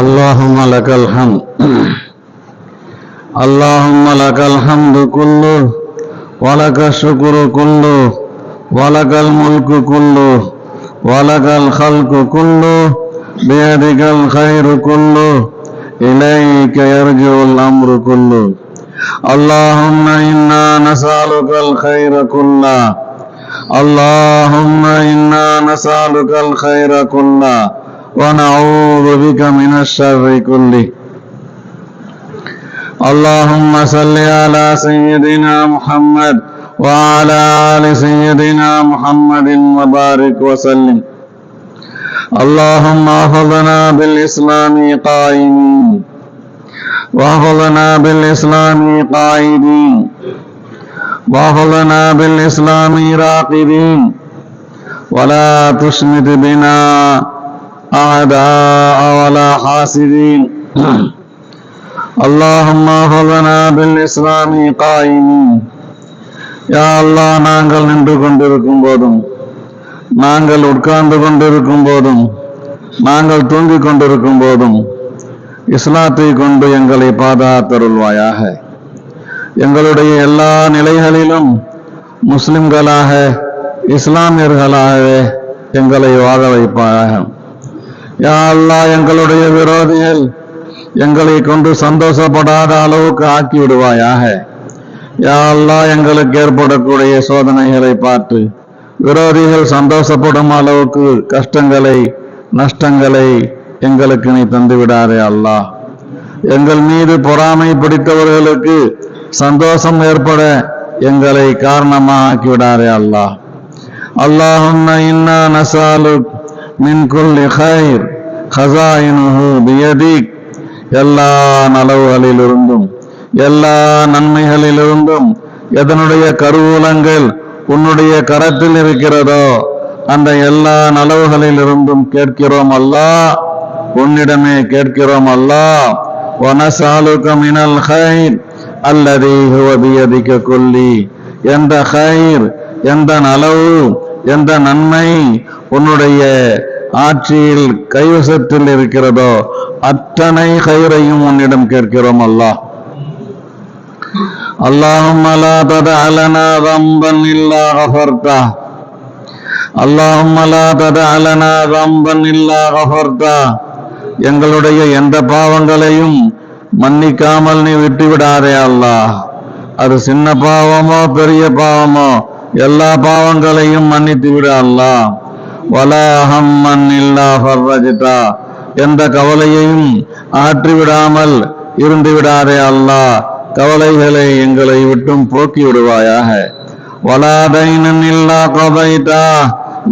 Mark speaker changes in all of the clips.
Speaker 1: اللهم لك الحمد اللهم لك الحمد كله ولك الشكر كله ولك الملك كله ولك الخلق كله بيدك الخير كله إليك يرجع الأمر كله اللهم إنا نسألك الخير كله اللهم إنا نسألك الخير كله ونعوذ بك من الشر كله. اللهم صل على سيدنا محمد وعلى آل سيدنا محمد وبارك وسلم. اللهم احفظنا بالإسلام قائمين واحفظنا بالإسلام قائدين. واحفظنا بالإسلام راقدين. ولا تشمت بنا أعداء ولا حاسدين اللهم احفظنا بالإسلام قائمين யா அல்லாஹ் நாங்கள் நின்று கொண்டிருக்கும் போதும் நாங்கள் உட்கார்ந்து கொண்டிருக்கும் போதும் நாங்கள் தூங்கிக் கொண்டிருக்கும் போதும் இஸ்லாத்தை கொண்டு எங்களை பாதுகாத்தருள்வாயாக எங்களுடைய எல்லா நிலைகளிலும் முஸ்லிம்களாக இஸ்லாமியர்களாகவே எங்களை வாழ வைப்பாயாக யாழ்லா எங்களுடைய விரோதிகள் எங்களை கொண்டு சந்தோஷப்படாத அளவுக்கு ஆக்கி விடுவாயாக. யாழ்லா எங்களுக்கு ஏற்படக்கூடிய சோதனைகளை பார்த்து விரோதிகள் சந்தோஷப்படும் அளவுக்கு கஷ்டங்களை நஷ்டங்களை எங்களுக்கு நீ தந்து விடாதே அல்லா எங்கள் மீது பொறாமை பிடித்தவர்களுக்கு சந்தோஷம் ஏற்பட எங்களை காரணமாக காரணமாக்கி விடாதே அல்லா அல்லாஹும் இன்னா நசாலுக் மின் குல் ஹைர் ஹசாயினுஹு பியதிக் எல்லா நலவுகளிலிருந்தும் எல்லா நன்மைகளிலிருந்தும் எதனுடைய கருவூலங்கள் உன்னுடைய கரத்தில் இருக்கிறதோ அந்த எல்லா நலவுகளிலிருந்தும் கேட்கிறோம் அல்லா உன்னிடமே கேட்கிறோம் அல்லா ஒனசாலுக மினல் ஹைர் அல்லது ஹுவபியதிக்க கொல்லி எந்த ஹைர் எந்த நலவு எந்த நன்மை உன்னுடைய ஆட்சியில் கைவசத்தில் இருக்கிறதோ அத்தனை கயிறையும் உன்னிடம் கேட்கிறோம் அல்லாஹ். அல்லாஹும் அலா தத அலனா ரம்பன் இல்லா கஃபர்தா. அல்லாஹும் அலா தத அலனா ரம்பன் இல்லா கஃபர்தா. எங்களுடைய எந்த பாவங்களையும் மன்னிக்காமல் நீ விட்டு விடாதே அல்லாஹ். அது சின்ன பாவமோ பெரிய பாவமோ எல்லா பாவங்களையும் மன்னித்து விட அல்லாஹ். வலா ஹம்மன் இல்லா ஃபர்ரஜிதா. எந்த கவலையையும் ஆற்றி விடாமல் இருந்து விடாதே அல்லாஹ். கவலைகளை எங்களை விட்டும் போக்கி விடுவாயாக. வலாதைனன் இல்லா கதைத்தா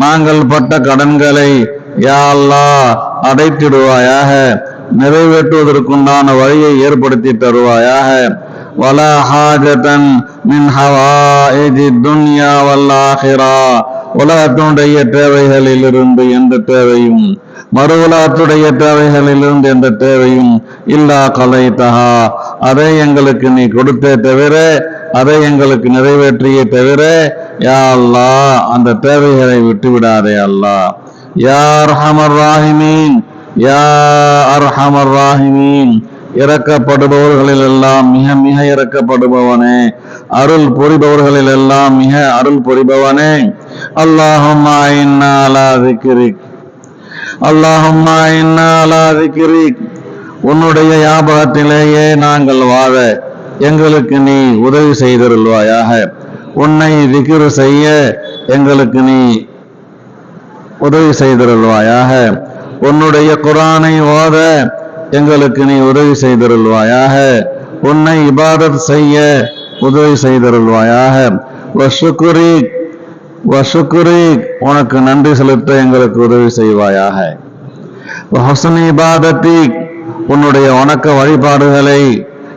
Speaker 1: நாங்கள் பட்ட கடன்களை யா அல்லாஹ் அடைத்திடுவாயாக. நிறைவேற்றுவதற்குண்டான வழியை ஏற்படுத்தி தருவாயாக. வலா ஹாஜதன் மின் ஹவா துன்யா வல்லாஹிரா உலகத்தினுடைய தேவைகளிலிருந்து எந்த தேவையும் மறு உலகத்துடைய தேவைகளிலிருந்து எந்த தேவையும் இல்லா கலைத்தகா அதை எங்களுக்கு நீ கொடுத்தே தவிர அதை எங்களுக்கு நிறைவேற்றியே தவிர யா அல்லாஹ் அந்த தேவைகளை விட்டு விடாதே அல்லாஹ். யா அர்ஹமர் ராஹிமீன் யா அர்ஹமர் ராஹிமீன். இறக்கப்படுபவர்களில் எல்லாம் மிக மிக இறக்கப்படுபவனே. அருள் புரிபவர்களில் எல்லாம் மிக அருள் புரிபவனே. அல்லாஹும் அலா திக்ரிக். அல்லாஹும் அலா திக்ரிக். உன்னுடைய ஞாபகத்திலேயே நாங்கள் வாழ எங்களுக்கு நீ உதவி செய்தருள்வாயாக. உன்னை திக்ரு செய்ய எங்களுக்கு நீ உதவி செய்தருள்வாயாக. உன்னுடைய குரானை ஓத எங்களுக்கு நீ உதவி செய்தருள்வாயாக. உன்னை இபாதத் செய்ய உதவி செய்தருள்வாயாக. வசுக்குரி வசுக்குரி உனக்கு நன்றி செலுத்த எங்களுக்கு உதவி செய்வாயாக. ஹசன் இபாதத்தி உன்னுடைய வணக்க வழிபாடுகளை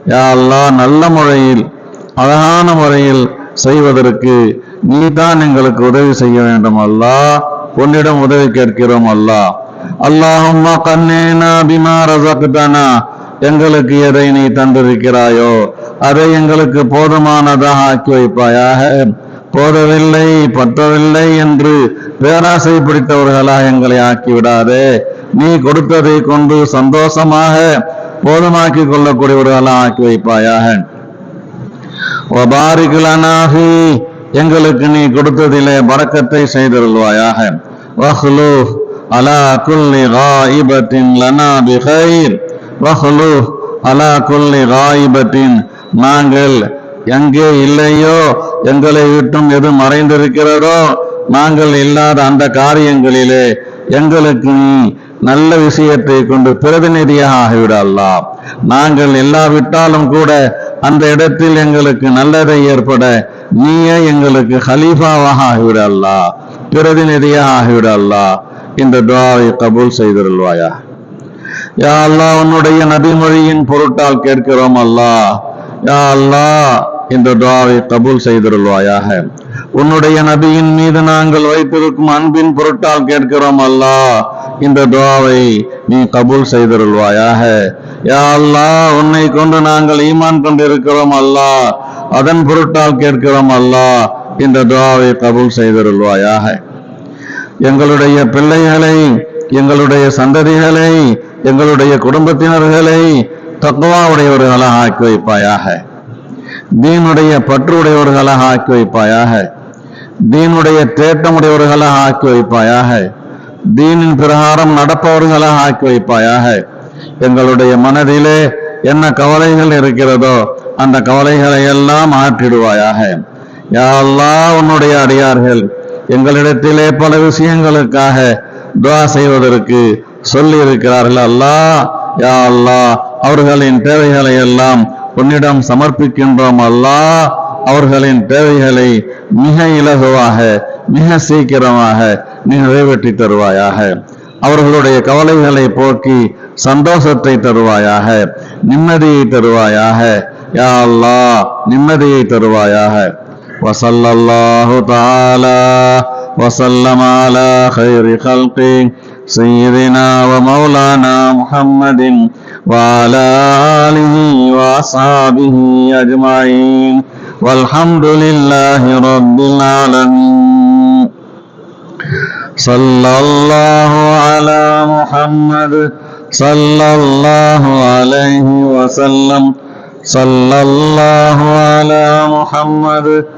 Speaker 1: யா அல்லாஹ் நல்ல முறையில் அழகான முறையில் செய்வதற்கு நீதான் எங்களுக்கு உதவி செய்ய வேண்டும் அல்லா. உன்னிடம் உதவி கேட்கிறோம் அல்லாஹ் அல்லாஹும் கண்ணேனா பிமா ரசக்தனா எங்களுக்கு எதை நீ தந்திருக்கிறாயோ அதை எங்களுக்கு போதுமானதாக ஆக்கி வைப்பாயாக. போதவில்லை பற்றவில்லை என்று பேராசை பிடித்தவர்களாக எங்களை ஆக்கிவிடாதே நீ கொடுத்ததை கொண்டு சந்தோஷமாக போதுமாக்கி கொள்ளக்கூடியவர்களாக ஆக்கி வைப்பாயாக. ஒபாரிகுலனாகி எங்களுக்கு நீ கொடுத்ததிலே பறக்கத்தை செய்தருள்வாயாக. வஹ்லூஹ் على كل غائبة لنا بخير وخلوف على كل غائبة நாங்கள் எங்கே இல்லையோ எங்களை விட்டும் எது மறைந்திருக்கிறதோ நாங்கள் இல்லாத அந்த காரியங்களிலே எங்களுக்கு நீ நல்ல விஷயத்தை கொண்டு பிரதிநிதியாக ஆகிவிட அல்லாஹ் நாங்கள் இல்லாவிட்டாலும் கூட அந்த இடத்தில் எங்களுக்கு நல்லதை ஏற்பட நீயே எங்களுக்கு ஹலீஃபாவாக ஆகிவிட அல்லாஹ் பிரதிநிதியாக ஆகிவிட அல்லாஹ் இந்த துவாவை கபூல் செய்திருள்வாயா? யா அல்லா உன்னுடைய நபிமொழியின் பொருட்டால் கேட்கிறோம் அல்லா யா அல்லாஹ் இந்த துவாவை கபூல் செய்திருள்வாயாக. உன்னுடைய நபியின் மீது நாங்கள் வைத்திருக்கும் அன்பின் பொருட்டால் கேட்கிறோம் அல்லா இந்த துவாவை நீ கபூல் செய்திருள்வாயாக. யா அல்லா உன்னை கொண்டு நாங்கள் ஈமான் கொண்டிருக்கிறோம் அல்லா அதன் பொருட்டால் கேட்கிறோம் அல்லா இந்த துவாவை கபூல் செய்திருள்வாயாக. எங்களுடைய பிள்ளைகளை எங்களுடைய சந்ததிகளை எங்களுடைய குடும்பத்தினர்களை தக்குவாவுடையவர்களாக ஆக்கி வைப்பாயாக. தீனுடைய பற்றுடையவர்களாக ஆக்கி வைப்பாயாக. தீனுடைய தேட்டமுடையவர்களாக ஆக்கி வைப்பாயாக. தீனின் பிரகாரம் நடப்பவர்களாக ஆக்கி வைப்பாயாக. எங்களுடைய மனதிலே என்ன கவலைகள் இருக்கிறதோ அந்த கவலைகளை எல்லாம் ஆற்றிடுவாயாக. யாரெல்லாம் உன்னுடைய அடியார்கள் எங்களிடத்திலே பல விஷயங்களுக்காக துவா செய்வதற்கு சொல்லி இருக்கிறார்கள் அல்லா யா அல்லா அவர்களின் தேவைகளை எல்லாம் உன்னிடம் சமர்ப்பிக்கின்றோம் அல்லா. அவர்களின் தேவைகளை மிக இலகுவாக மிக சீக்கிரமாக நீ நிறைவேற்றி தருவாயாக. அவர்களுடைய கவலைகளை போக்கி சந்தோஷத்தை தருவாயாக நிம்மதியை தருவாயாக. யா அல்லா நிம்மதியை தருவாயாக. وصلى الله تعالى وسلم على خير خلقه سيدنا ومولانا محمد وعلى آله وأصحابه أجمعين. والحمد لله رب العالمين. صلى الله على محمد. صلى الله عليه وسلم. صلى الله على محمد.